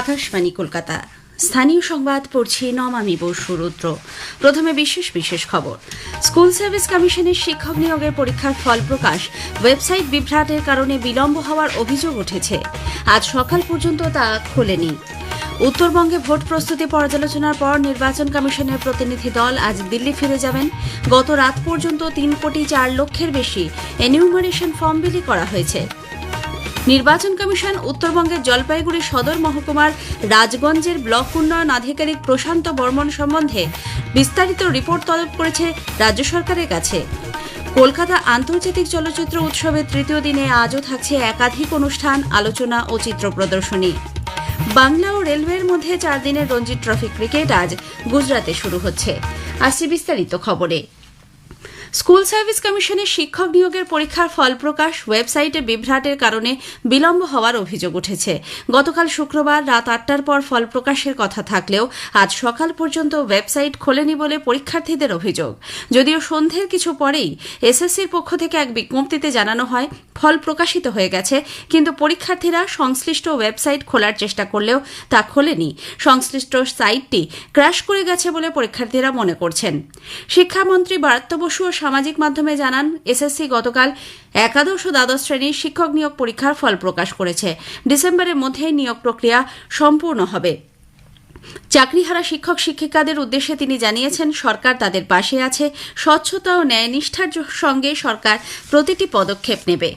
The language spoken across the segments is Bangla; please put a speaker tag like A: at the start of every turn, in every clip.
A: আকাশবাণী কলকাতা। স্থানীয় সংবাদ পড়ছি নমামি বসু রুদ্র। প্রথমে বিশেষ বিশেষ খবর। স্কুল সার্ভিস কমিশনের শিক্ষক নিয়োগের পরীক্ষার ফল প্রকাশ। ওয়েবসাইট বিভ্রাটের কারণে বিলম্ব হওয়ার অভিযোগ উঠেছে। আজ সকাল পর্যন্ত তা খোলেনি। উত্তরবঙ্গে ভোট প্রস্তুতি পর্যালোচনার পর নির্বাচন কমিশনের প্রতিনিধি দল আজ দিল্লি ফিরে যাবেন। গত রাত পর্যন্ত তিন কোটি চার লক্ষের বেশি এনিউমারেশন ফর্ম বিলি করা হয়েছে। নির্বাচন কমিশন উত্তরবঙ্গের জলপাইগুড়ি সদর মহকুমার রাজগঞ্জের ব্লক উন্নয়ন আধিকারিক প্রশান্ত বর্মন সম্বন্ধে বিস্তারিত রিপোর্ট তলব করেছে রাজ্য সরকারের কাছে। কলকাতা আন্তর্জাতিক চলচ্চিত্র উৎসবের তৃতীয় দিনে আজও থাকছে একাধিক অনুষ্ঠান, আলোচনা ও চিত্র প্রদর্শনী। বাংলা ও রেলওয়ের মধ্যে চার দিনের রঞ্জি ট্রফি ক্রিকেট আজ গুজরাতে শুরু হচ্ছে। আসছে বিস্তারিত খবরে। স্কুল সার্ভিস কমিশনের শিক্ষক নিয়োগের পরীক্ষার ফল প্রকাশ, ওয়েবসাইটে বিভ্রাটের কারণে বিলম্ব হওয়ার অভিযোগ উঠেছে। গতকাল শুক্রবার রাত আটটার পর ফল প্রকাশের কথা থাকলেও আজ সকাল পর্যন্ত ওয়েবসাইট খোলেনি বলে পরীক্ষার্থীদের অভিযোগ। যদিও সন্ধ্যের কিছু পরেই এসএসসির পক্ষ থেকে এক বিজ্ঞপ্তিতে জানানো হয়, ফল প্রকাশিত হয়ে গেছে, কিন্তু পরীক্ষার্থীরা সংশ্লিষ্ট ওয়েবসাইট খোলার চেষ্টা করলেও তা খোলেনি। সংশ্লিষ্ট সাইটটি ক্র্যাশ করে গেছে বলে পরীক্ষার্থীরা মনে করছেন। শিক্ষামন্ত্রী বারাত্য বসু ও সামাজিক মাধ্যমে জানান, এসএসসি গতকাল একাদশ ও দ্বাদশ শ্রেণির শিক্ষক নিয়োগ পরীক্ষার ফল প্রকাশ করেছে। ডিসেম্বরের মধ্যে নিয়োগ প্রক্রিয়া সম্পূর্ণ হবে। চাকরিহারা শিক্ষক শিক্ষিকাদের উদ্দেশ্যে তিনি জানিয়েছেন, সরকার তাদের পাশে আছে, স্বচ্ছতা ও ন্যায় নিষ্ঠার সঙ্গে সরকার প্রতিটি পদক্ষেপ নেবে।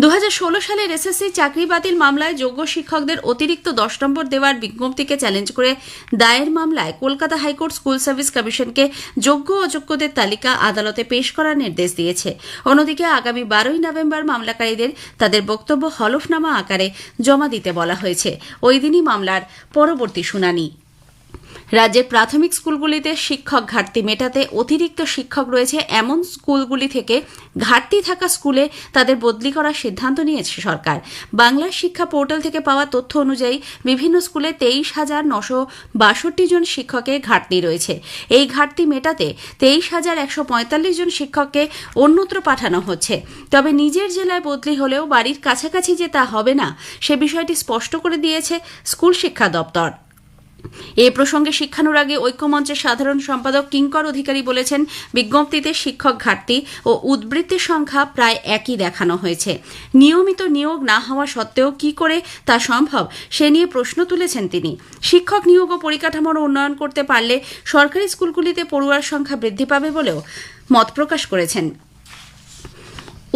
A: দু হাজার ষোলো সালের এসএসসি চাকরি বাতিল মামলায় যোগ্য শিক্ষকদের অতিরিক্ত দশ নম্বর দেওয়ার বিজ্ঞপ্তিকে চ্যালেঞ্জ করে দায়ের মামলায় কলকাতা হাইকোর্ট স্কুল সার্ভিস কমিশনকে যোগ্য অযোগ্যদের তালিকা আদালতে পেশ করার নির্দেশ দিয়েছে। অন্যদিকে আগামী বারোই নভেম্বর মামলাকারীদের তাদের বক্তব্য হলফনামা আকারে জমা দিতে বলা হয়েছে। ওই দিনই মামলার পরবর্তী শুনানি। রাজ্যের প্রাথমিক স্কুলগুলিতে শিক্ষক ঘাটতি মেটাতে অতিরিক্ত শিক্ষক রয়েছে। এমন স্কুলগুলি থেকে ঘাটতি থাকা স্কুলে তাদের বদলি করার সিদ্ধান্ত নিয়েছে সরকার। বাংলা শিক্ষা পোর্টাল থেকে পাওয়া তথ্য অনুযায়ী বিভিন্ন স্কুলে তেইশ হাজার নশো বাষট্টি জন শিক্ষকের ঘাটতি রয়েছে। এই ঘাটতি মেটাতে তেইশ হাজার একশো পঁয়তাল্লিশ জন শিক্ষককে অন্যত্র পাঠানো হচ্ছে। তবে নিজের জেলায় বদলি হলেও বাড়ির কাছাকাছি যে তা হবে না, সে বিষয়টি স্পষ্ট করে দিয়েছে স্কুল শিক্ষা দপ্তর। এ প্রসঙ্গে শিক্ষানুরাগে ঐক্যমঞ্চের সাধারণ সম্পাদক কিঙ্কর অধিকারী বলেছেন, বিজ্ঞপ্তিতে শিক্ষক ঘাটতি ও উদ্বৃত্তির সংখ্যা প্রায় একই দেখানো হয়েছে। নিয়মিত নিয়োগ না হওয়া সত্ত্বেও কি করে তা সম্ভব, সে নিয়ে প্রশ্ন তুলেছেন তিনি। শিক্ষক নিয়োগ ও পরিকাঠামোর উন্নয়ন করতে পারলে সরকারি স্কুলগুলিতে পড়ুয়ার সংখ্যা বৃদ্ধি পাবে বলেও মত প্রকাশ করেছেন।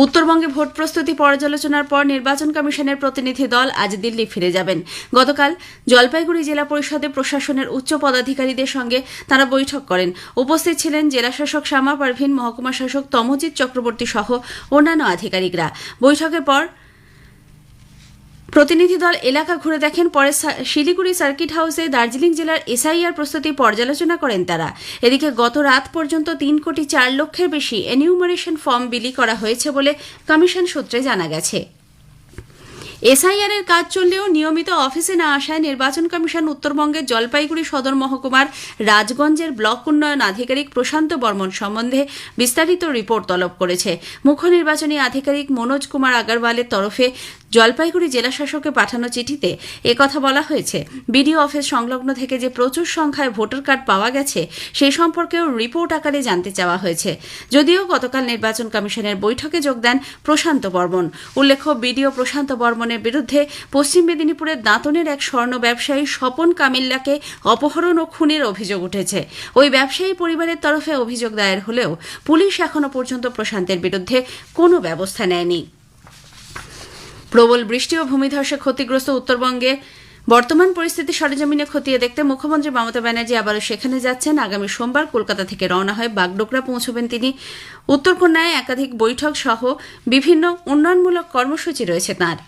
A: উত্তরবঙ্গে ভোট প্রস্তুতি পর্যালোচনার পর নির্বাচন কমিশনের প্রতিনিধি দল আজ দিল্লি ফিরে যাবেন। গতকাল জলপাইগুড়ি জেলা পরিষদে প্রশাসনের উচ্চ পদাধিকারীদের সঙ্গে তারা বৈঠক করেন। উপস্থিত ছিলেন জেলাশাসক শ্যামা পারভিন, মহকুমা শাসক তমজিৎ চক্রবর্তী সহ অন্যান্য আধিকারিকরা। বৈঠকের পর প্রতিনিধি দল এলাকা ঘুরে দেখেন, পরে শিলিগুড়ি সার্কিট হাউসে দার্জিলিং জেলার এসআইআর প্রস্তুতি পর্যালোচনা করেন তারা। এদিকে গত রাত পর্যন্ত তিন কোটি চার লক্ষের বেশি এনিউমারেশন ফর্ম বিলি করা হয়েছে বলে কমিশন সূত্রে জানা গেছে। এসআইআর এর কাজ চললেও নিয়মিত অফিসে না আসায় নির্বাচন কমিশন উত্তরবঙ্গের জলপাইগুড়ি সদর মহকুমার রাজগঞ্জের ব্লক উন্নয়ন আধিকারিক প্রশান্ত বর্মন সম্বন্ধে বিস্তারিত রিপোর্ট তলব করেছে। মুখ্য নির্বাচনী আধিকারিক মনোজ কুমার আগারওয়ালের তরফে জলপাইগুড়ি জেলাশাসকে পাঠানো চিঠিতে একথা বলা হয়েছে। বিডিও অফিস সংলগ্ন থেকে যে প্রচুর সংখ্যায় ভোটার কার্ড পাওয়া গেছে সেই সম্পর্কেও রিপোর্ট আকারে জানতে চাওয়া হয়েছে। যদিও গতকাল নির্বাচন কমিশনের বৈঠকে যোগ দেন প্রশান্ত বর্মন। উল্লেখ্য, বিডিও প্রশান্ত বর্মনের বিরুদ্ধে পশ্চিম মেদিনীপুরের দাঁতনের এক স্বর্ণ ব্যবসায়ী স্বপন কামিল্লাকে অপহরণ ও খুনের অভিযোগ উঠেছে। ওই ব্যবসায়ী পরিবারের তরফে অভিযোগ দায়ের হলেও পুলিশ এখনও পর্যন্ত প্রশান্তের বিরুদ্ধে কোনো ব্যবস্থা নেয়নি। প্রবল বৃষ্টি ও ভূমিধসে ক্ষতিগ্রস্ত উত্তরবঙ্গে। বর্তমান পরিস্থিতি সরেজমিনে খতিয়ে দেখতে মুখ্যমন্ত্রী মমতা ব্যানার্জি আবারও সেখানে যাচ্ছেন। আগামী সোমবার কলকাতা থেকে রওনা হয়ে বাগডোকরা পৌঁছবেন তিনি। উত্তরকন্যায় একাধিক বৈঠক সহ বিভিন্ন উন্নয়নমূলক কর্মসূচি রয়েছে তাঁর।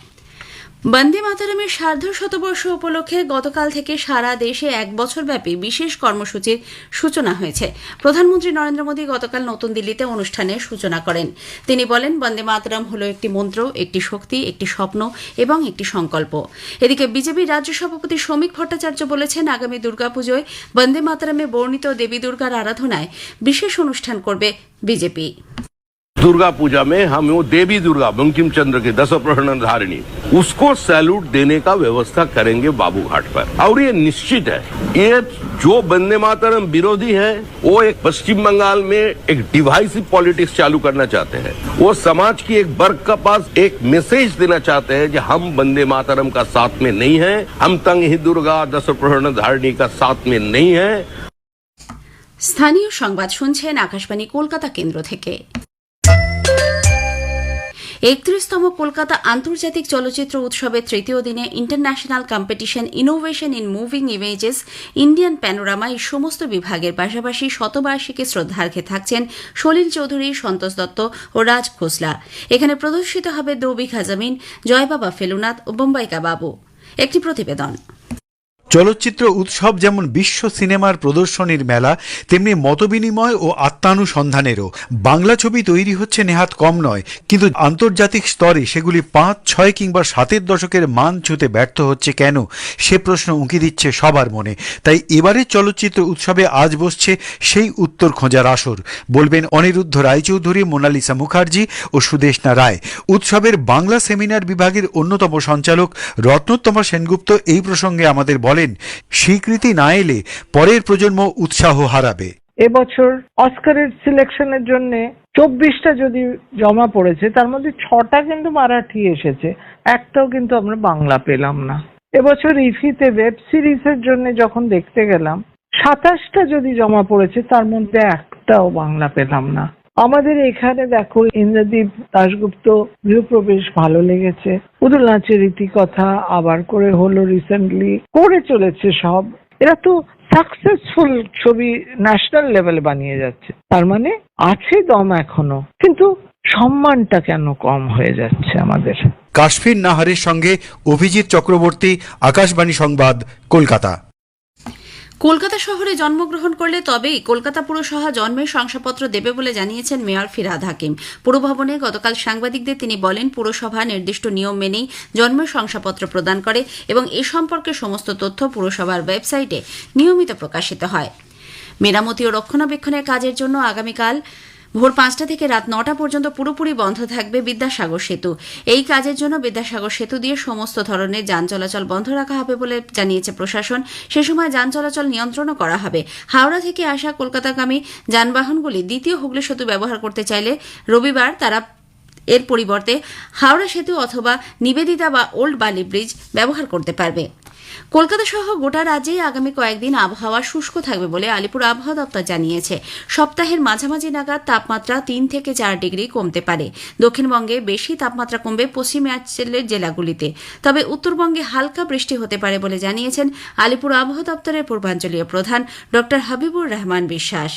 A: বন্দে মাতারামের সার্ধ শতবর্ষ উপলক্ষে গতকাল থেকে সারা দেশে এক বছরব্যাপী বিশেষ কর্মসূচির সূচনা হয়েছে। প্রধানমন্ত্রী নরেন্দ্র মোদী গতকাল নতুন দিল্লিতে অনুষ্ঠানের সূচনা করেন। তিনি বলেন, বন্দে মাতারাম হল একটি মন্ত্র, একটি শক্তি, একটি স্বপ্ন এবং একটি সংকল্প। এদিকে বিজেপির রাজ্য সভাপতি শ্রমিক ভট্টাচার্য বলেছেন, আগামী দুর্গাপুজোয় বন্দে মাতারামে বর্ণিত দেবী দুর্গার আরাধনায় বিশেষ অনুষ্ঠান করবে বিজেপি।
B: दुर्गा पूजा में हम वो देवी दुर्गा बंकिम चंद्र के दस प्रहरण धारिणी उसको सैल्यूट देने का व्यवस्था करेंगे बाबू घाट पर और ये निश्चित है ये जो वंदे मातरम विरोधी है वो एक पश्चिम बंगाल में एक डिवाइसिव पॉलिटिक्स चालू करना चाहते हैं वो समाज की एक वर्ग का पास एक मैसेज देना चाहते हैं कि हम वंदे मातरम का साथ में नहीं है हम तंग ही दुर्गा दस प्रहरण धारिणी का साथ में नहीं है
A: স্থানীয় সংবাদ শুনছেন আকাশবাণী কলকাতা কেন্দ্র থেকে একত্রিশতম কলকাতা আন্তর্জাতিক চলচ্চিত্র উৎসবের তৃতীয় দিনে international competition innovation in moving images, Indian panorama এই সমস্ত বিভাগের পাশাপাশি শতবার্ষিকী শ্রদ্ধার্ঘে থাকছেন সলিল চৌধুরী, সন্তোষ দত্ত ও রাজ খোসলা এখানে প্রদর্শিত হবে দো বিঘা জমিন জয়বাবা ফেলুনাথ ও বোম্বাইকা বাবু একটি প্রতিবেদন।
C: চলচ্চিত্র উৎসব যেমন বিশ্ব সিনেমার প্রদর্শনীর মেলা, তেমনি মতবিনিময় ও আত্মানুসন্ধানেরও। বাংলা ছবি তৈরি হচ্ছে নেহাত কম নয়, কিন্তু আন্তর্জাতিক স্তরে সেগুলি পাঁচ, ছয় কিংবা সাতের দশকের মান ছুঁতে ব্যর্থ হচ্ছে কেন? সে প্রশ্ন উঁকি দিচ্ছে সবার মনে। তাই এবারের চলচ্চিত্র উৎসবে আজ বসছে সেই উত্তর খোঁজার আসর, বলবেন অনিরুদ্ধ রায়চৌধুরী, মোনালিসা মুখার্জি ও সুদেশনা রায়। উৎসবের বাংলা সেমিনার বিভাগের অন্যতম সঞ্চালক রত্নোত্তমা সেনগুপ্ত এই প্রসঙ্গে আমাদের বলেন স্বীকৃতি না এলে পরের প্রজন্ম উৎসাহ হারাবে।
D: এবছর অস্কারের সিলেকশনের জন্য চব্বিশটা যদি জমা পড়েছে, তার মধ্যে ছটা কিন্তু মারাঠি এসেছে, একটাও কিন্তু আমরা বাংলা পেলাম না। এবছর ইফিতে ওয়েব সিরিজের জন্য যখন দেখতে গেলাম, সাতাশটা যদি জমা পড়েছে, তার মধ্যে একটাও বাংলা পেলাম না। আমাদের এখানে দেখো ইন্দ্রদীপ দাশগুপ্ত গৃহপ্রবেশ ভালো লেগেছে। পুতুল নাচের রীতিকথা আবার করে হলো রিসেন্টলি করে চলেছে সব। এরা তো সাকসেসফুল ছবি ন্যাশনাল লেভেলে বানিয়ে যাচ্ছে। তার মানে আছে দম এখনও। কিন্তু সম্মানটা কেন কম হয়ে যাচ্ছে আমাদের?
C: কাশ্মীর নাহারের সঙ্গে অভিজিৎ চক্রবর্তী, আকাশবাণী সংবাদ, কলকাতা।
A: কলকাতা শহরে জন্মগ্রহণ করলে তবেই কলকাতা পুরসভা জন্মের শংসাপত্র দেবে বলে জানিয়েছেন মেয়র ফিরাদ হাকিম। পুরভবনে গতকাল সাংবাদিকদের তিনি বলেন, পুরসভা নির্দিষ্ট নিয়ম মেনেই জন্মের শংসাপত্র প্রদান করে এবং এ সম্পর্কে সমস্ত তথ্য পুরসভার ওয়েবসাইটে নিয়মিত প্রকাশিত হয়। মেরামতি ও রক্ষণাবেক্ষণের কাজের জন্য আগামীকাল ভোর পাঁচটা থেকে রাত নটা পর্যন্ত পুরোপুরি বন্ধ থাকবে বিদ্যাসাগর সেতু। এই কাজের জন্য বিদ্যাসাগর সেতু দিয়ে সমস্ত ধরনের যান চলাচল বন্ধ রাখা হবে বলে জানিয়েছে প্রশাসন। সে সময় যান চলাচল নিয়ন্ত্রণও করা হবে। হাওড়া থেকে আসা কলকাতাগামী যানবাহনগুলি দ্বিতীয় হুগলি সেতু ব্যবহার করতে চাইলে রবিবার তারা এর পরিবর্তে হাওড়া সেতু অথবা নিবেদিতা বা ওল্ড বালি ব্রিজ ব্যবহার করতে পারবে। কলকাতা সহ গোটা রাজ্যেই আগামী কয়েকদিন আবহাওয়া শুষ্ক থাকবে বলে আলিপুর আবহাওয়া দপ্তর জানিয়েছে। সপ্তাহের মাঝামাঝি নাগাদ তাপমাত্রা তিন থেকে চার ডিগ্রি কমতে পারে। দক্ষিণবঙ্গে বেশি তাপমাত্রা কমবে পশ্চিমাঞ্চলের জেলাগুলিতে। তবে উত্তরবঙ্গে হালকা বৃষ্টি হতে পারে বলে জানিয়েছেন আলিপুর আবহাওয়া দপ্তরের পূর্বাঞ্চলীয় প্রধান ড হাবিবুর রহমান বিশ্বাস।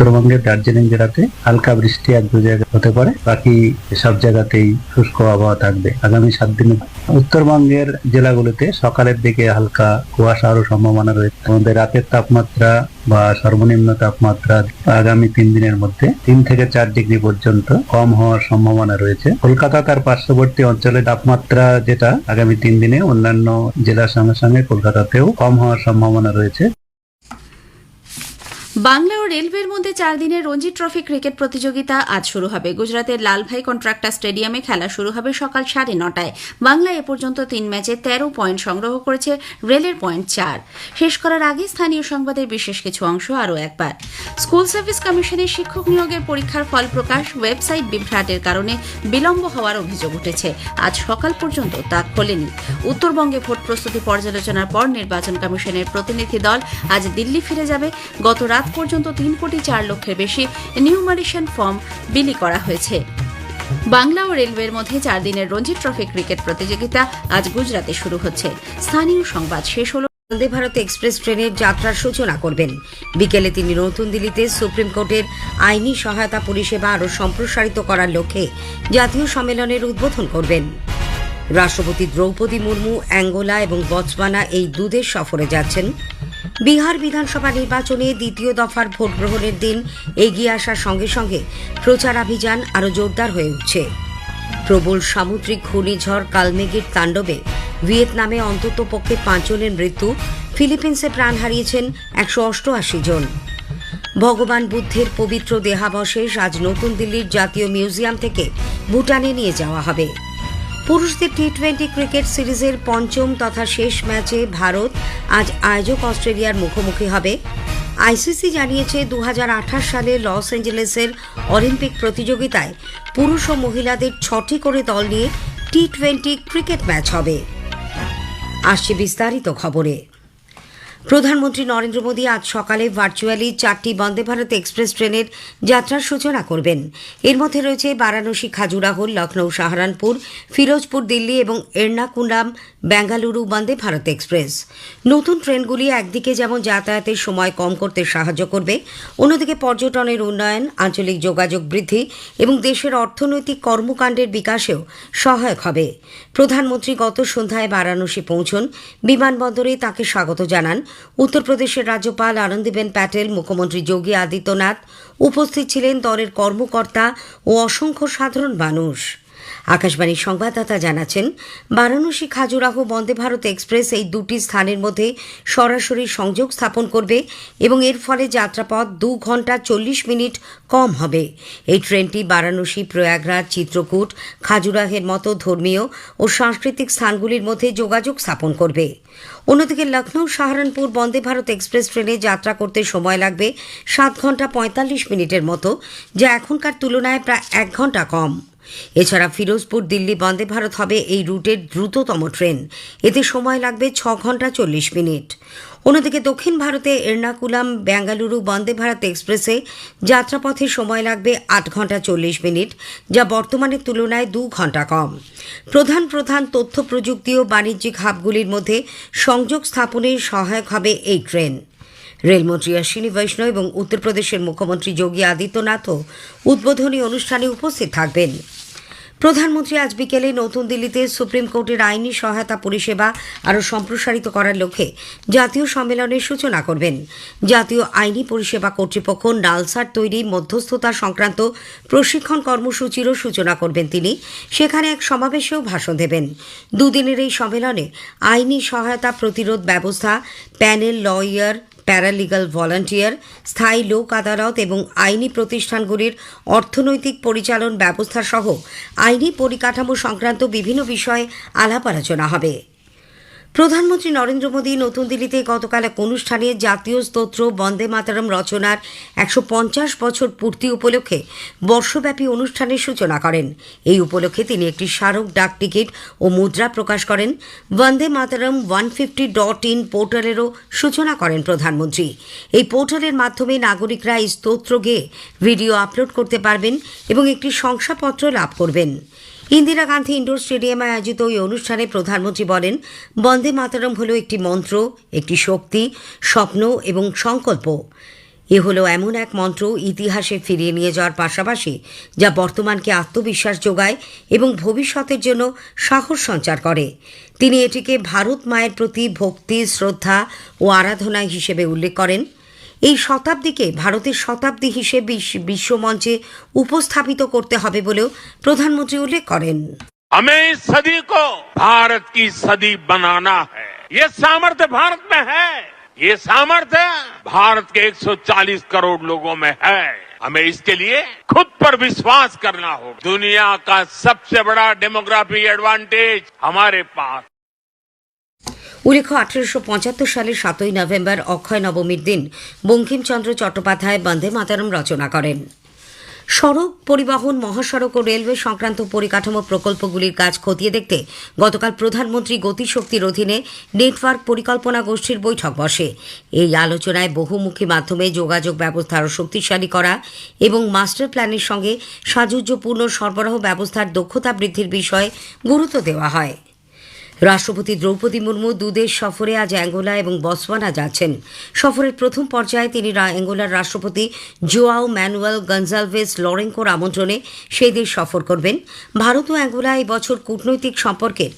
E: উত্তরবঙ্গের দার্জিলিং জেলাতে হালকা বৃষ্টি এক দু জায়গায় হতে পারে, বাকি সব জায়গাতেই শুষ্ক আবহাওয়া থাকবে। আগামী সাত দিনে উত্তরবঙ্গের জেলাগুলিতে সকালের দিকে হালকা কুয়াশারও সম্ভাবনা রয়েছে। আমাদের রাতের তাপমাত্রা বা সর্বনিম্ন তাপমাত্রা আগামী তিন দিনের মধ্যে তিন থেকে চার ডিগ্রি পর্যন্ত কম হওয়ার সম্ভাবনা রয়েছে। কলকাতা তার পার্শ্ববর্তী অঞ্চলে তাপমাত্রা যেটা আগামী তিন দিনে অন্যান্য জেলার সঙ্গে সঙ্গে কলকাতাতেও কম হওয়ার সম্ভাবনা রয়েছে।
A: বাংলা ও রেলওয়ের মধ্যে চার দিনের রঞ্জি ট্রফি ক্রিকেট প্রতিযোগিতা আজ শুরু হবে। গুজরাতের লালভাই কন্ট্রাক্টার স্টেডিয়ামে খেলা শুরু হবে সকাল সাড়ে নটায়। বাংলা এ পর্যন্ত তিন ম্যাচে তেরো পয়েন্ট সংগ্রহ করেছে রেলের পয়েন্ট চার। শেষ করার আগে স্থানীয় সংবাদের বিশেষ কিছু অংশ আরও একবার। স্কুল সার্ভিস কমিশনের শিক্ষক নিয়োগের পরীক্ষার ফল প্রকাশ, ওয়েবসাইট বিভ্রাটের কারণে বিলম্ব হওয়ার অভিযোগ উঠেছে। আজ সকাল পর্যন্ত তা খোলেনি। উত্তরবঙ্গে ভোট প্রস্তুতি পর্যালোচনার পর নির্বাচন কমিশনের প্রতিনিধি দল আজ দিল্লি ফিরে যাবে। গত রাত পর্যন্ত তিন কোটি চার লক্ষের বেশি নিউমারেশন ফর্ম বিলি করা হয়েছে। বাংলা ও রেলওয়ের মধ্যে চার দিনের রঞ্জি ট্রফি ক্রিকেট প্রতিযোগিতা আজ গুজরাতে শুরু হচ্ছে। স্থানীয় সংবাদ শেষ হল।
F: বন্দে ভারত এক্সপ্রেস ট্রেনের যাত্রার সূচনা করবেন। বিকেলে তিনি নতুন দিল্লিতে সুপ্রিম কোর্টের আইনি সহায়তা পরিষেবা আরও সম্প্রসারিত করার লক্ষ্যে জাতীয় সম্মেলনের উদ্বোধন করবেন। রাষ্ট্রপতি দ্রৌপদী মুর্মু, অ্যাঙ্গোলা এবং বtswana এই দুদেশ সফরে যাচ্ছেন। বিহার বিধানসভা নির্বাচনে দ্বিতীয় দফার ভোট গ্রহণের দিন এগিয়ে আসার সঙ্গে সঙ্গে প্রচারাভিযান আরও জোরদার হয়ে উঠছে। প্রবল সামুদ্রিক ঘূর্ণিঝড় কালমেঘের তাণ্ডবে ভিয়েতনামে অন্তত পক্ষে পাঁচজনের মৃত্যু, ফিলিপিন্সে প্রাণ হারিয়েছেন একশো অষ্টআশি জন। ভগবান বুদ্ধের পবিত্র দেহাবশেষ আজ নতুন দিল্লির জাতীয় মিউজিয়াম থেকে ভুটানে নিয়ে যাওয়া হবে। পুরুষদের টি টোয়েন্টি ক্রিকেট সিরিজের পঞ্চম তথা শেষ ম্যাচে ভারত আজ আয়োজক অস্ট্রেলিয়ার মুখোমুখি হবে। আইসিসি জানিয়েছে দু সালে লস অ্যাঞ্জেলেসের অলিম্পিক প্রতিযোগিতায় পুরুষ ও মহিলাদের ছটি করে দল নিয়ে টি টোয়েন্টি ক্রিকেট ম্যাচ হবে। আসছে বিস্তারিত খবরে। প্রধানমন্ত্রী নরেন্দ্র মোদী আজ সকালে ভার্চুয়ালি চারটি বন্দে ভারত এক্সপ্রেস ট্রেনের যাত্রার সূচনা করবেন। এর মধ্যে রয়েছে বারাণসী খাজুরাহো লখনৌ সাহারানপুর, ফিরোজপুর, দিল্লি এবং এর্নাকুলাম, বেঙ্গালুরু বন্দে ভারত এক্সপ্রেস। নতুন ট্রেনগুলি একদিকে যেমন যাতায়াতের সময় কম করতে সাহায্য করবে, অন্যদিকে পর্যটনের উন্নয়ন, আঞ্চলিক যোগাযোগ বৃদ্ধি এবং দেশের অর্থনৈতিক কর্মকাণ্ডের বিকাশেও সহায়ক হবে। প্রধানমন্ত্রী গত সন্ধ্যায় বারাণসী পৌঁছন। বিমানবন্দরে তাকে স্বাগত জানান উত্তরপ্রদেশের রাজ্যপাল আনন্দীবেন প্যাটেল, মুখ্যমন্ত্রী যোগী আদিত্যনাথ উপস্থিত ছিলেন দলের কর্মকর্তা ও অসংখ্য সাধারণ মানুষ। আকাশবাণীর সংবাদদাতা জানাচ্ছেন, বারাণসী খাজুরাহো বন্দে ভারত এক্সপ্রেস এই দুটি স্থানের মধ্যে সরাসরি সংযোগ স্থাপন করবে এবং এর ফলে যাত্রাপথ দু ঘণ্টা চল্লিশ মিনিট কম হবে। এই ট্রেনটি বারাণসী, প্রয়াগরাজ, চিত্রকূট, খাজুরাহের মতো ধর্মীয় ও সাংস্কৃতিক স্থানগুলির মধ্যে যোগাযোগ স্থাপন করবে। অন্যদিকে লখনৌ সাহারানপুর বন্দে ভারত এক্সপ্রেস ট্রেনে যাত্রা করতে সময় লাগবে সাত ঘণ্টা পঁয়তাল্লিশ মিনিটের মতো, যা এখনকার তুলনায় প্রায় এক ঘণ্টা কম। এছাড়া ফিরোজপুর, দিল্লি বন্দে ভারত হবে এই রুটের দ্রুততম ট্রেন। এতে সময় লাগবে ছ ঘণ্টা চল্লিশ মিনিট। অন্যদিকে দক্ষিণ ভারতে এর্নাকুলাম, বেঙ্গালুরু বন্দে ভারত এক্সপ্রেসে যাত্রাপথে সময় লাগবে আট ঘণ্টা চল্লিশ মিনিট, যা বর্তমানের তুলনায় দু ঘণ্টা কম। প্রধান প্রধান তথ্য প্রযুক্তি ও বাণিজ্যিক হাবগুলির মধ্যে সংযোগ স্থাপনে সহায়ক হবে এই ট্রেন। রেলমন্ত্রী অশ্বিনী বৈষ্ণব এবং উত্তরপ্রদেশের মুখ্যমন্ত্রী যোগী আদিত্যনাথও উদ্বোধনী অনুষ্ঠানে উপস্থিত থাকবেন। প্রধানমন্ত্রী আজ বিকেলে নতুন দিল্লিতে সুপ্রিম কোর্টের আইনি সহায়তা পরিষেবা আরও সম্প্রসারিত করার লক্ষ্যে জাতীয় সম্মেলনের সূচনা করবেন। জাতীয় আইনি পরিষেবা কর্তৃপক্ষ নালসার তৈরি মধ্যস্থতা সংক্রান্ত প্রশিক্ষণ কর্মসূচিরও সূচনা করবেন তিনি। সেখানে এক সমাবেশেও ভাষণ দেবেন। দুদিনের এই সম্মেলনে আইনি সহায়তা প্রতিরোধ ব্যবস্থা, প্যানেল লয়ার প্যারালিগাল ভলান্টিয়ার, স্থায়ী লোক আদালত এবং আইনি প্রতিষ্ঠানগুলির অর্থনৈতিক পরিচালন ব্যবস্থা সহ আইনি পরিকাঠামো সংক্রান্ত বিভিন্ন বিষয়ে আলাপ আলোচনা হবে। প্রধানমন্ত্রী নরেন্দ্র মোদী নতুন দিল্লিতে গতকাল এক অনুষ্ঠানে জাতীয় স্তোত্র বন্দে মাতারম রচনার একশো পঞ্চাশ বছর পূর্তি উপলক্ষে বর্ষব্যাপী অনুষ্ঠানের সূচনা করেন। এই উপলক্ষে তিনি একটি স্মারক ডাক টিকিট ও মুদ্রা প্রকাশ করেন। Vande Mataram one fifty dot in পোর্টালেরও সূচনা করেন প্রধানমন্ত্রী। এই পোর্টালের মাধ্যমে নাগরিকরা এই স্তোত্র গেয়ে ভিডিও আপলোড করতে পারবেন এবং একটি শংসাপত্র লাভ করবেন। ইন্দিরা গান্ধী ইন্ডোর স্টেডিয়ামে আয়োজিত ওই অনুষ্ঠানে প্রধানমন্ত্রী বলেন, বন্দে মাতারম হল একটি মন্ত্র, একটি শক্তি, স্বপ্ন এবং সংকল্প। এ হলো এমন এক মন্ত্র ইতিহাসে ফিরিয়ে নিয়ে যাওয়ার পাশাপাশি যা বর্তমানকে আত্মবিশ্বাস যোগায় এবং ভবিষ্যতের জন্য সাহস সঞ্চার করে। তিনি এটিকে ভারত মায়ের প্রতি ভক্তি, শ্রদ্ধা ও আরাধনা হিসেবে উল্লেখ করেন। এই শতাব্দীকে ভারতের শতাব্দী হিসেবে বিশ্ব- বিশ্বমঞ্চে উপস্থাপিত করতে হবে বলেও প্রধানমন্ত্রী উল্লেখ করেন
G: हमें इस सदी को भारत की सदी बनाना है ये सामर्थ्य भारत में है ये सामर्थ्य भारत के 140 करोड़ लोगों में है हमें इसके लिए खुद पर विश्वास करना होगा दुनिया का सबसे बड़ा डेमोग्राफी एडवांटेज हमारे पास
F: উল্লেখ্য, আঠেরোশো পঁচাত্তর সালের সাতই নভেম্বর অক্ষয় নবমীর দিন বঙ্কিমচন্দ্র চট্টোপাধ্যায় বন্দে মাতারম রচনা করেন। সড়ক পরিবহন, মহাসড়ক ও রেলওয়ে সংক্রান্ত পরিকাঠামো প্রকল্পগুলির কাজ খতিয়ে দেখতে গতকাল প্রধানমন্ত্রী গতিশক্তির অধীনে নেটওয়ার্ক পরিকল্পনা গোষ্ঠীর বৈঠক বসে। এই আলোচনায় বহুমুখী মাধ্যমে যোগাযোগ ব্যবস্থা আরও শক্তিশালী করা এবং মাস্টার প্ল্যানের সঙ্গে সাযুজ্যপূর্ণ সরবরাহ ব্যবস্থার দক্ষতা বৃদ্ধির বিষয়ে গুরুত্ব দেওয়া হয়। রাষ্ট্রপতি দ্রৌপদী মুর্মু দুদেশ সফরে আজ অ্যাঙ্গোলা এবং বসওয়ানা যাচ্ছেন। সফরের প্রথম পর্যায়ে তিনি অ্যাঙ্গোলার রাষ্ট্রপতি জোয়াও ম্যানুয়েল গঞ্জালভেস লরেঙ্কোর আমন্ত্রণে সেই দেশ সফর করবেন। ভারত ও অ্যাঙ্গোলা এই বছর কূটনৈতিক সম্পর্কের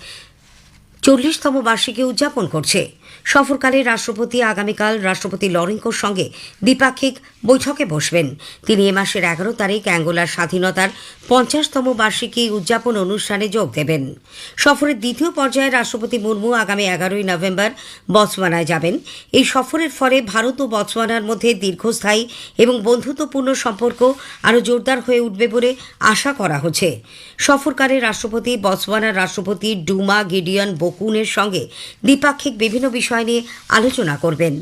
F: চল্লিশতম বার্ষিকী উদযাপন করছে। সফরকালে রাষ্ট্রপতি, আগামীকাল রাষ্ট্রপতি লরেঙ্কোর সঙ্গে দ্বিপাক্ষিক বৈঠকে বসবেন। তিনি এ মাসের এগারো তারিখ অ্যাঙ্গোলার স্বাধীনতার পঞ্চাশতম বার্ষিকী উদযাপন অনুষ্ঠানে যোগ দেবেন। সফরের দ্বিতীয় পর্যায়ে রাষ্ট্রপতি মুর্মু আগামী এগারোই নভেম্বর বতসোয়ানায় যাবেন। এই সফরের ফলে ভারত ও বতসোয়ানার মধ্যে দীর্ঘস্থায়ী এবং বন্ধুত্বপূর্ণ সম্পর্ক আরও জোরদার হয়ে উঠবে বলে আশা করা হচ্ছে। সফরকালে রাষ্ট্রপতি বতসোয়ানার রাষ্ট্রপতি ডুমা, গিডিয়ন, বকুনের সঙ্গে দ্বিপাক্ষিক বিভিন্ন বিষয় নিয়ে আলোচনা করবেন।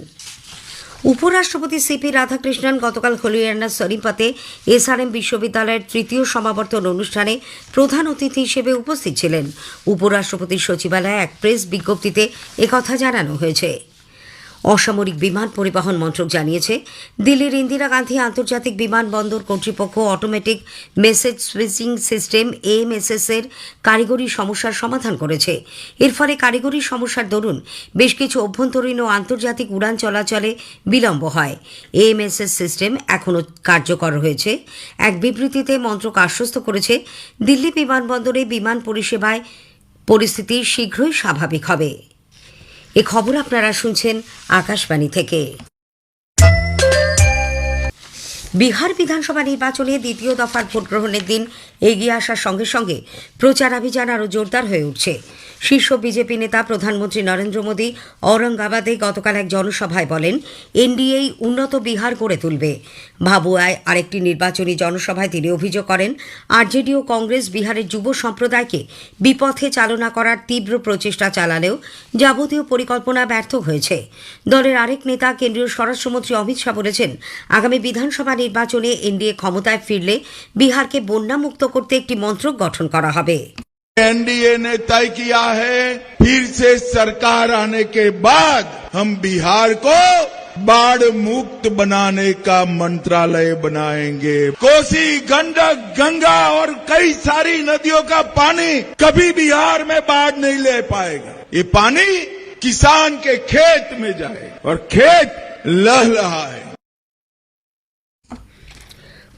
F: উপরাষ্ট্রপতি সিপি রাধাকৃষ্ণন গতকাল হলিয়ানা সরিপাতে এসআরএম বিশ্ববিদ্যালয়ের তৃতীয় সমাবর্তন অনুষ্ঠানে প্রধান অতিথি হিসেবে উপস্থিত ছিলেন। উপরাষ্ট্রপতির সচিবালয়ে এক প্রেস বিজ্ঞপ্তিতে একথা জানানো হয়েছে। অসামরিক বিমান পরিবহন মন্ত্রক জানিয়েছে, দিল্লির ইন্দিরা গান্ধী আন্তর্জাতিক বিমানবন্দর কর্তৃপক্ষ automatic message switching system AMSS এর কারিগরি সমস্যার সমাধান করেছে। এর ফলে কারিগরি সমস্যার দরুন বেশ কিছু অভ্যন্তরীণ ও আন্তর্জাতিক উড়ান চলাচলে বিলম্ব হয়। এএমএসএস সিস্টেম এখনও কার্যকর হয়েছে। এক বিবৃতিতে মন্ত্রক আশ্বস্ত করেছে, দিল্লি বিমানবন্দরে বিমান পরিষেবায় পরিস্থিতি শীঘ্রই স্বাভাবিক হবে। এ খবর আপনারা শুনছেন আকাশবাণী থেকে। বিহার বিধানসভা নির্বাচনে দ্বিতীয় দফার ভোট গ্রহণের দিন এগিয়ে আসার সঙ্গে সঙ্গে প্রচারাভিযান আরও জোরদার হয়ে উঠছে। শীর্ষ বিজেপি নেতা প্রধানমন্ত্রী নরেন্দ্র মোদী ঔরঙ্গাবাদে গতকাল এক জনসভায় বলেন এনডিএই উন্নত বিহার গড়ে তুলবে। ভাবুয়ায় আরেকটি নির্বাচনী জনসভায় তিনি অভিযোগ করেন আরজেডি ও কংগ্রেস বিহারের যুব সম্প্রদায়কে বিপথে চালনা করার তীব্র প্রচেষ্টা চালালেও যাবতীয় পরিকল্পনা ব্যর্থ হয়েছে। দলের আরেক নেতা কেন্দ্রীয় স্বরাষ্ট্রমন্ত্রী অমিত শাহ বলেছেন, আগামী বিধানসভা নির্বাচনে এনডিএ ক্ষমতায় ফিরলে বিহারকে বন্যামুক্ত করতে একটি মন্ত্রক গঠন করা হবে
H: एनडीए ने तय किया है फिर से सरकार आने के बाद हम बिहार को बाढ़ मुक्त बनाने का मंत्रालय बनाएंगे कोसी गंडक गंगा और कई सारी नदियों का पानी कभी बिहार में बाढ़ नहीं ले पाएगा ये पानी किसान के खेत में जाए और खेत लहलहाए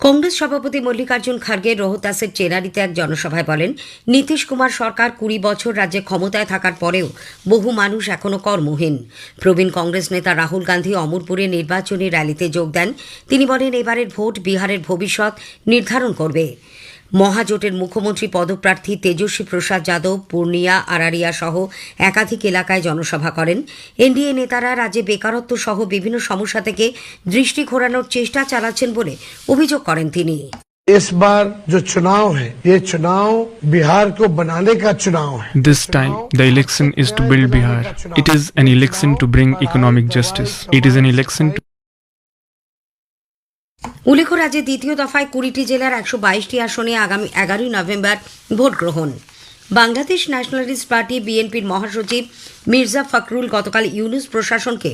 F: কংগ্রেস সভাপতি মল্লিকার্জুন খার্গে রোহতাসের চেরারিতে এক জনসভায় বলেন, নীতিশ কুমার সরকার কুড়ি বছর রাজ্যে ক্ষমতায় থাকার পরেও বহু মানুষ এখনও কর্মহীন। প্রবীণ কংগ্রেস নেতা রাহুল গান্ধী অমরপুরে নির্বাচনী র্যালিতে যোগ দেন। তিনি বলেন, এবারের ভোট বিহারের ভবিষ্যৎ নির্ধারণ করবে। মহাজোটের মুখ্যমন্ত্রী পদপ্রার্থী তেজস্বী প্রসাদ যাদব পূর্ণিয়া আরারিয়া সহ একাধিক এলাকায় জনসভা করেন এনডিএ নেতারা রাজ্যে বেকারত্ব সহ বিভিন্ন সমস্যা থেকে দৃষ্টি ঘোরানোর চেষ্টা চালাচ্ছেন বলে অভিযোগ করেন তিনি
I: इस बार जो चुनाव है ये चुनाव बिहार को बनाने का चुनाव है
J: This time, the election is to build Bihar. It is an election to bring economic justice. It is an election to
F: উল্লেখ্য, রাজ্যে দ্বিতীয় দফায় কুড়িটি জেলার একশো বাইশটি আসনে আগামী এগারোই নভেম্বর ভোট গ্রহণ। বাংলাদেশ ন্যাশনালিস্ট পার্টি বিএনপির মহাসচিব মির্জা ফখরুল গতকাল ইউনুস প্রশাসনকে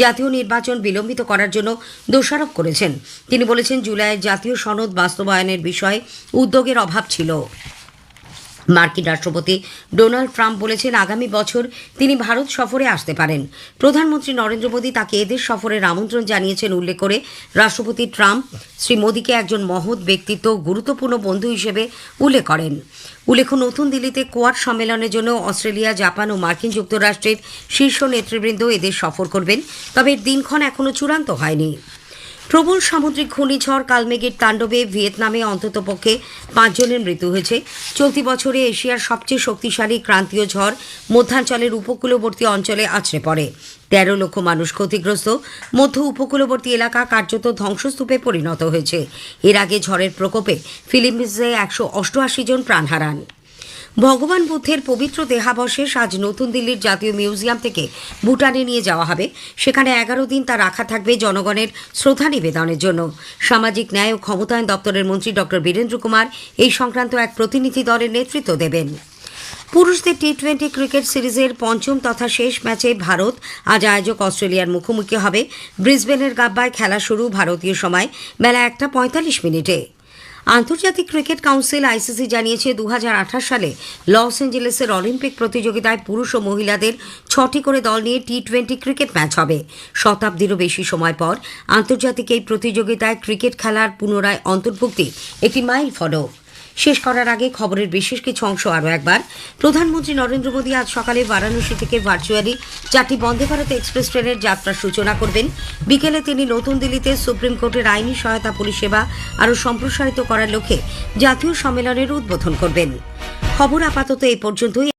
F: জাতীয় নির্বাচন বিলম্বিত করার জন্য দোষারোপ করেছেন। তিনি বলেছেন, জুলাইয়ের জাতীয় সনদ বাস্তবায়নের বিষয়ে উদ্যোগের অভাব ছিল। মার্কিন রাষ্ট্রপতি ডোনাল্ড ট্রাম্প বলেছেন, আগামী বছর তিনি ভারত সফরে আসতে পারেন। প্রধানমন্ত্রী নরেন্দ্র মোদী তাকে এদের সফরের আমন্ত্রণ জানিয়েছেন, উল্লেখ করে রাষ্ট্রপতি ট্রাম্প শ্রী মোদীকে একজন মহৎ ব্যক্তিত্ব, গুরুত্বপূর্ণ বন্ধু হিসেবে উল্লেখ করেন। উল্লেখ্য, নতুন দিল্লিতে কোয়াড সম্মেলনের জন্য অস্ট্রেলিয়া, জাপান ও মার্কিন যুক্তরাষ্ট্রের শীর্ষ নেতৃবৃন্দ এদের সফর করবেন, তবে দিনক্ষণ এখনও চূড়ান্ত হয়নি। প্রবল সামুদ্রিক ঘূর্ণিঝড় কালমেঘের তাণ্ডবে ভিয়েতনামে অন্ততপক্ষে পাঁচজনের মৃত্যু হয়েছে। চলতি বছরে এশিয়ার সবচেয়ে শক্তিশালী ক্রান্তীয় ঝড় মধ্যাঞ্চলের উপকূলবর্তী অঞ্চলে আছড়ে পড়ে। তেরো লক্ষ মানুষ ক্ষতিগ্রস্ত। মধ্য উপকূলবর্তী এলাকা কার্যত ধ্বংসস্তূপে পরিণত হয়েছে। এর আগে ঝড়ের প্রকোপে ফিলিপিন্সে একশো অষ্টআশি জন প্রাণ হারান। ভগবান বুদ্ধের পবিত্র দেহাবশেষ আজ নতুন দিল্লির জাতীয় মিউজিয়াম থেকে ভুটানে নিয়ে যাওয়া হবে। সেখানে এগারো দিন তা রাখা থাকবে জনগণের শ্রদ্ধা নিবেদনের জন্য। সামাজিক ন্যায় ও ক্ষমতায়ন দপ্তরের মন্ত্রী ডক্টর বীরেন্দ্র কুমার এই সংক্রান্ত এক প্রতিনিধি দলের নেতৃত্ব দেবেন। পুরুষদের টি টোয়েন্টি ক্রিকেট সিরিজের পঞ্চম তথা শেষ ম্যাচে ভারত আজ আয়োজক অস্ট্রেলিয়ার মুখোমুখি হবে। ব্রিসবেনের গাব্বায় খেলা শুরু ভারতীয় সময়, বেলা একটা পঁয়তাল্লিশ মিনিটে। আন্তর্জাতিক ক্রিকেট কাউন্সিল আইসিসি জানিয়েছে দু হাজার আঠাশ সালে লস অ্যাঞ্জেলেসের অলিম্পিক প্রতিযোগিতায় পুরুষ ও মহিলাদের ছটি করে দল নিয়ে টি টোয়েন্টি ক্রিকেট ম্যাচ হবে। শতাব্দীরও বেশি সময় পর আন্তর্জাতিক এই প্রতিযোগিতায় ক্রিকেট খেলার পুনরায় অন্তর্ভুক্তি একটি মাইল ফলক শেষ করার আগে খবরের বিশেষ কিছু অংশ আরও একবার। প্রধানমন্ত্রী নরেন্দ্র মোদী আজ সকালে বারাণসী থেকে ভার্চুয়ালি চারটি বন্দে ভারত এক্সপ্রেস ট্রেনের যাত্রার সূচনা করবেন। বিকেলে তিনি নতুন দিল্লিতে সুপ্রিম কোর্টের আইনি সহায়তা পরিষেবা আরও সম্প্রসারিত করার লক্ষ্যে জাতীয় সম্মেলনের উদ্বোধন করবেন। খবর আপাতত এই পর্যন্তই।